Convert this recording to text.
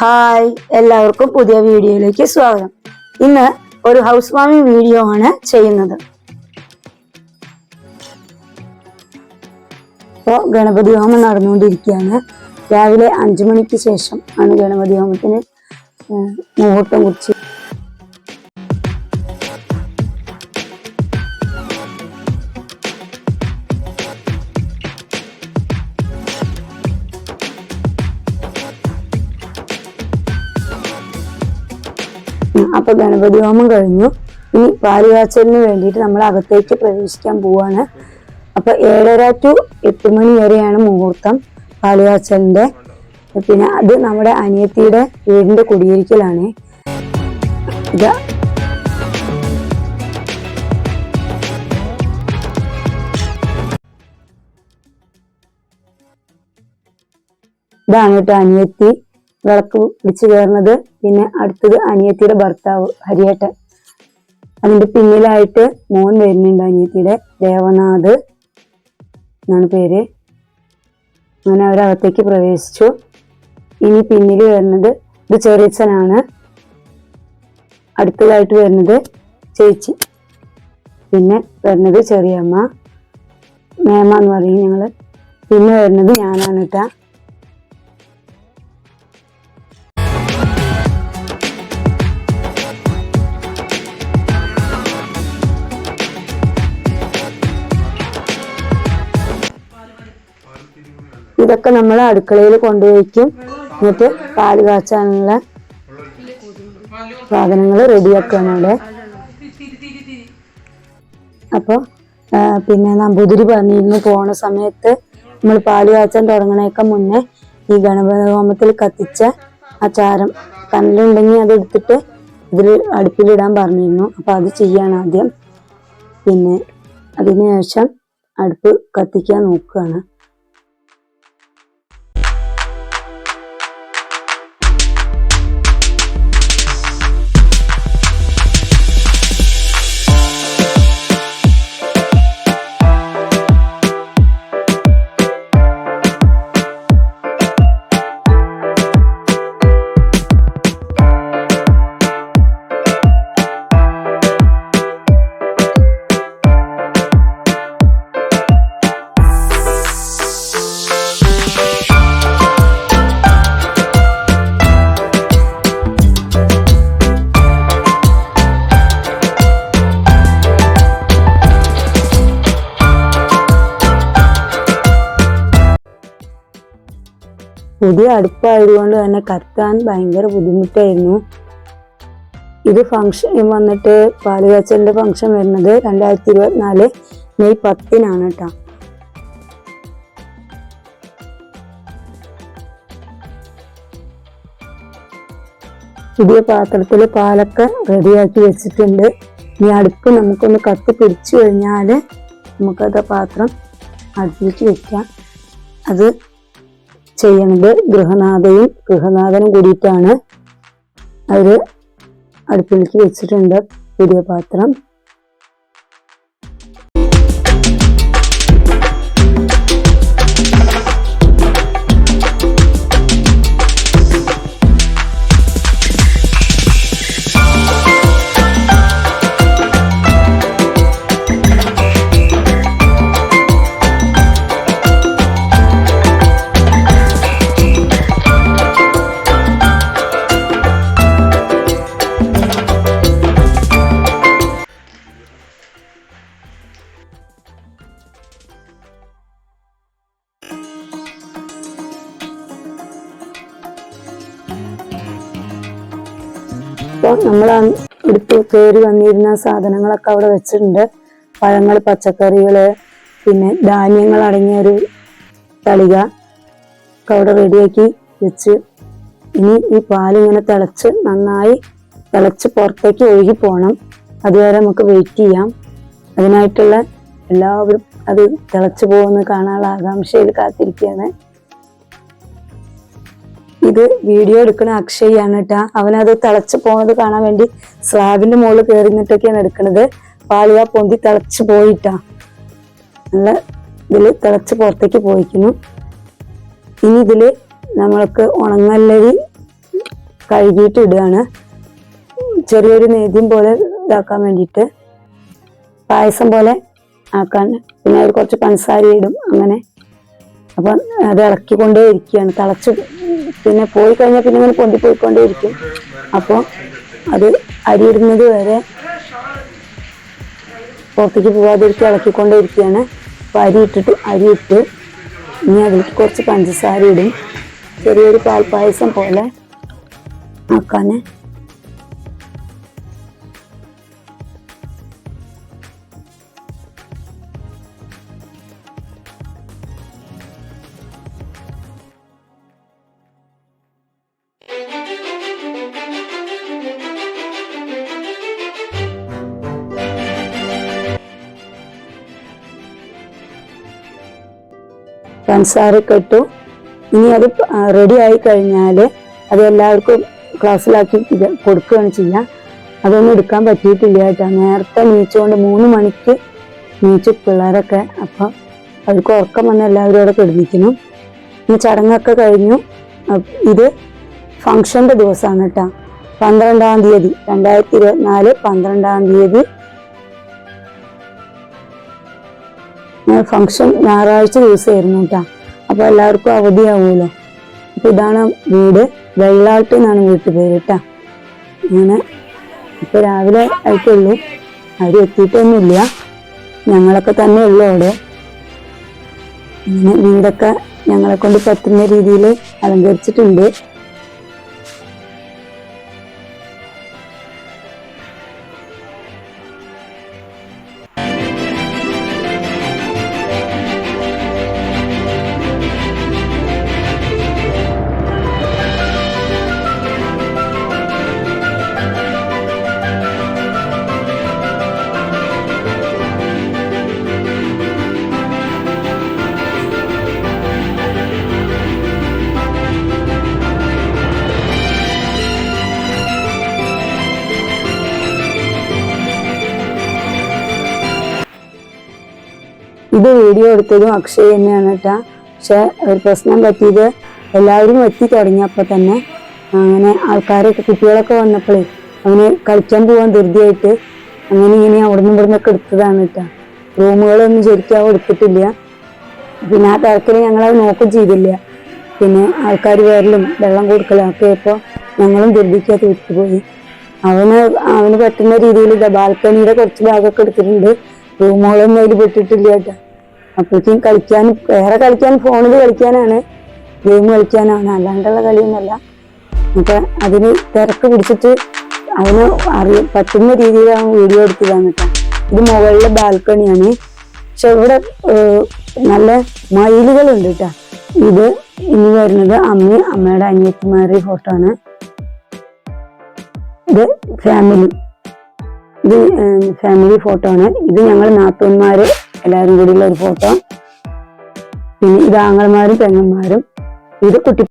Hi എല്ലാവർക്കും പുതിയ വീഡിയോയിലേക്ക് സ്വാഗതം. ഇന്ന് ഒരു ഹൗസ് വാമിംഗ് വീഡിയോ ആണ് ചെയ്യുന്നത്. ഇപ്പോൾ ഗണപതി ഹോമം നടന്നുകൊണ്ടിരിക്കുകയാണ്. രാവിലെ അഞ്ചു മണിക്ക് ശേഷം ആണ് ഗണപതി ഹോമത്തിന് മുഹൂർത്തം കുറിച്ച് ഉം, അപ്പൊ ഗണപതി ഹോമം കഴിഞ്ഞു. ഇനി പാലുകാച്ചലിന് വേണ്ടിയിട്ട് നമ്മൾ അകത്തേക്ക് പ്രവേശിക്കാൻ പോവാണ്. അപ്പൊ ഏഴര ടു എട്ട് മണി വരെയാണ് മുഹൂർത്തം പാലുകാച്ചലിന്റെ പിന്നെ അത് നമ്മുടെ അനിയത്തിയുടെ വീടിന്റെ കുടിയിരിക്കലാണ്. ഇത്. ഇതാണ് കേട്ടോ അനിയത്തി. വിളക്ക് പിടിച്ചു കയറുന്നത്. പിന്നെ അടുത്തത് അനിയത്തിയുടെ ഭർത്താവ് ഹരിയേട്ടൻ. അതിന്റെ പിന്നിലായിട്ട് മോൻ വരുന്നുണ്ട് അനിയത്തിയുടെ. ദേവനാഥ് എന്നാണ് പേര്. അങ്ങനെ അവരകത്തേക്ക് പ്രവേശിച്ചു. ഇനി പിന്നിൽ വരുന്നത് ഇത് ചെറിയച്ഛനാണ്. അടുത്തതായിട്ട് വരുന്നത് ചേച്ചി. പിന്നെ വരുന്നത് ചെറിയമ്മ. മേമ എന്ന് പറയും ഞങ്ങൾ പിന്നെ വരുന്നത് ഞാനാണ് കേട്ടാ. ഇതൊക്കെ നമ്മൾ അടുക്കളയിൽ കൊണ്ടുപോയിക്കും. എന്നിട്ട് പാൽ കാച്ചാനുള്ള സാധനങ്ങൾ റെഡിയാക്കുകയാണ് അവിടെ. അപ്പോൾ പിന്നെ നമ്പൂതിരി പറഞ്ഞിരുന്നു പോണ സമയത്ത് നമ്മൾ പാൽ കാച്ചാൻ തുടങ്ങണേക്കാൾ മുന്നേ ഈ ഗണപതി ഹോമത്തിൽ കത്തിച്ച ആ ചാരം കനലുണ്ടെങ്കിൽ അത് എടുത്തിട്ട് ഇതിൽ അടുപ്പിലിടാൻ പറഞ്ഞിരുന്നു. അപ്പോൾ അത് ചെയ്യാണ് ആദ്യം. പിന്നെ അതിനുശേഷം അടുപ്പ് കത്തിക്കാൻ നോക്കുകയാണ്. പുതിയ അടുപ്പായതുകൊണ്ട് തന്നെ കത്താൻ ഭയങ്കര ബുദ്ധിമുട്ടായിരുന്നു. ഇത് ഫംഗ്ഷൻ വന്നിട്ട് പാലുകാച്ചലിന്റെ ഫംഗ്ഷൻ വരുന്നത് രണ്ടായിരത്തി ഇരുപത്തിനാല് മെയ് പത്തിനാണ് കേട്ടോ പുതിയ പാത്രത്തിൽ പാലൊക്കെ റെഡിയാക്കി വെച്ചിട്ടുണ്ട്. ഇനി അടുപ്പ് നമുക്കൊന്ന് കത്തി പിടിച്ചു കഴിഞ്ഞാൽ നമുക്കത് പാത്രം അടുപ്പിലേക്ക് വെക്കാം. അത് ചെയ്യണത് ഗൃഹനാഥയും ഗൃഹനാഥനും കൂടിയിട്ടാണ്. അവർ അടുപ്പിലേക്ക് വെച്ചിട്ടുണ്ട് പുതിയ പാത്രം. അപ്പോൾ നമ്മൾ എടുത്ത് കയറി വന്നിരുന്ന സാധനങ്ങളൊക്കെ അവിടെ വെച്ചിട്ടുണ്ട്. പഴങ്ങൾ പച്ചക്കറികൾ പിന്നെ ധാന്യങ്ങൾ അടങ്ങിയ ഒരു തളിക ഒക്കെ അവിടെ റെഡിയാക്കി വെച്ച്. ഇനി ഈ പാലിങ്ങനെ തിളച്ച് നന്നായി തിളച്ച് പുറത്തേക്ക് ഒഴുകി പോകണം അതുവരെ നമുക്ക് വെയിറ്റ് ചെയ്യാം. അതിനായിട്ടുള്ള എല്ലാവരും അത് തിളച്ച് പോകുന്ന കാണാനുള്ള ആകാംക്ഷയിൽ കാത്തിരിക്കുകയാണ്. ഇത് വീഡിയോ എടുക്കണ അക്ഷയാണ് കേട്ടാ അവനത് തിളച്ച് പോണത് കാണാൻ വേണ്ടി സ്ലാബിന്റെ മുകളിൽ കയറി നിന്നിട്ടൊക്കെയാണ് എടുക്കണത്. പാലുക പൊന്തി തിളച്ച് പോയിട്ടാ. നല്ല ഇതിൽ തിളച്ച് പുറത്തേക്ക് പോയിക്കുന്നു. ഇനി ഇതിൽ നമ്മൾക്ക് ഉണങ്ങല്ലരി കഴുകിയിട്ട് ഇടുകയാണ്. ചെറിയൊരു നേദ്യം പോലെ ഇതാക്കാൻ വേണ്ടിയിട്ട്. പായസം പോലെ ആക്കാൻ. പിന്നെ അതിൽ കുറച്ച് പഞ്ചസാര ഇടും. അങ്ങനെ അപ്പം അത് ഇളക്കിക്കൊണ്ടേ ഇരിക്കുകയാണ്. തിളച്ച് പിന്നെ പോയി കഴിഞ്ഞാൽ പിന്നെ ഇങ്ങനെ പൊന്തി പോയിക്കൊണ്ടേ ഇരിക്കും. അപ്പോൾ അത് അരി ഇടുന്നത് വരെ പുറത്തേക്ക് പോകാതിരിക്കുക ഇളക്കിക്കൊണ്ടേ ഇരിക്കുകയാണ്. അപ്പോൾ അരി ഇട്ടിട്ട് അരി ഇട്ട് ഇനി അതിലേക്ക് കുറച്ച് പഞ്ചസാര ഇടും. ചെറിയൊരു പാൽപ്പായസം പോലെ ആക്കാന്. പഞ്ചസാരയൊക്കെ ഇട്ടു. ഇനി അത് റെഡി ആയി കഴിഞ്ഞാൽ അത് എല്ലാവർക്കും ക്ലാസ്സിലാക്കി കൊടുക്കുകയാണ് ചെയ്യുക. അതൊന്നും എടുക്കാൻ പറ്റിയിട്ടില്ല കേട്ടോ. നേരത്തെ നീച്ചുകൊണ്ട് മൂന്ന് മണിക്ക് നീച്ചു പിള്ളേരൊക്കെ. അപ്പം അവർക്ക് ഉറക്കം വന്ന് എല്ലാവരും അവിടെ കിടന്നിരിക്കുന്നു. ഇനി ചടങ്ങൊക്കെ കഴിഞ്ഞു. ഇത് ഫങ്ഷന്റെ ദിവസമാണ് കേട്ടോ. പന്ത്രണ്ടാം തീയതി രണ്ടായിരത്തി ഇരുപത്തിനാല് പന്ത്രണ്ടാം തീയതി ഫങ്ഷൻ ഞായറാഴ്ച ദിവസമായിരുന്നു കേട്ടോ അപ്പോൾ എല്ലാവർക്കും അവധിയാവുമല്ലോ അപ്പോൾ ഇതാണ് വീട്. വെള്ളാട്ട് എന്നാണ് വീട്ടിൽ പേര് കേട്ടോ അങ്ങനെ. ഇപ്പോൾ രാവിലെ ആയിട്ടുള്ളൂ അവർ എത്തിയിട്ടൊന്നുമില്ല. ഞങ്ങളൊക്കെ തന്നെ ഉള്ളു അവിടെ. അങ്ങനെ വീടൊക്കെ ഞങ്ങളെ കൊണ്ട് പറ്റുന്ന രീതിയിൽ അലങ്കരിച്ചിട്ടുണ്ട്. ഇത് വീഡിയോ എടുത്തതും അക്ഷയ് തന്നെയാണ് കേട്ടാ. പക്ഷെ ഒരു പ്രശ്നം പറ്റിയത് എല്ലാവരും എത്തി തുടങ്ങിയപ്പോൾ തന്നെ അങ്ങനെ ആൾക്കാരൊക്കെ കുട്ടികളൊക്കെ വന്നപ്പോഴേ അവന് കളിക്കാൻ പോകാൻ ധൃതിയായിട്ട് അങ്ങനെ ഇങ്ങനെ അവിടെ നിന്ന് ഇവിടെ നിന്നൊക്കെ എടുത്തതാണ് കേട്ടാ. റൂമുകളൊന്നും ശരിക്കും അവ എടുത്തിട്ടില്ല. പിന്നെ ആ തിരക്കിൽ ഞങ്ങളത് നോക്കും ചെയ്തില്ല. പിന്നെ ആൾക്കാർ വരലും വെള്ളം കൊടുക്കലും ഒക്കെ ഇപ്പോൾ ഞങ്ങളും ധൃതിക്കകത്ത് വിട്ടുപോയി. അവന് അവന് പറ്റുന്ന രീതിയിൽ ബാൽക്കണിയുടെ കുറച്ച് ഭാഗമൊക്കെ എടുത്തിട്ടുണ്ട്. റൂമുകളൊന്നും അതിൽ പെട്ടിട്ടില്ല കേട്ടോ. അപ്പോഴേക്കും കളിക്കാൻ വേറെ കളിക്കാൻ ഫോണിൽ കളിക്കാനാണ്. ഗെയിം കളിക്കാനാണ്. അല്ലാണ്ടുള്ള കളിയൊന്നുമല്ല. അപ്പൊ അതിന് തിരക്ക് പിടിച്ചിട്ട് അവന് അറിയ പറ്റുന്ന രീതിയിൽ അവൻ വീഡിയോ എടുത്തതാണ് കേട്ടോ. ഇത് മുകളിലെ ബാൽക്കണിയാണ്. പക്ഷെ ഇവിടെ നല്ല മയിലുകളുണ്ട് കേട്ടോ. ഇത് ഇനി വരുന്നത് അമ്മയും അമ്മയുടെ അനിയത്തിമാരുടെ ഫോട്ടോ ആണ്. ഇത് ഫാമിലി. ഇത് ഫാമിലി ഫോട്ടോ ആണ്. ഇത് ഞങ്ങൾ നാത്തൂന്മാര് എല്ലാവരും കൂടിയുള്ള ഒരു ഫോട്ടോ പിന്നെ ഇത് ആങ്ങന്മാരും പെങ്ങന്മാരും. ഇത് കുട്ടി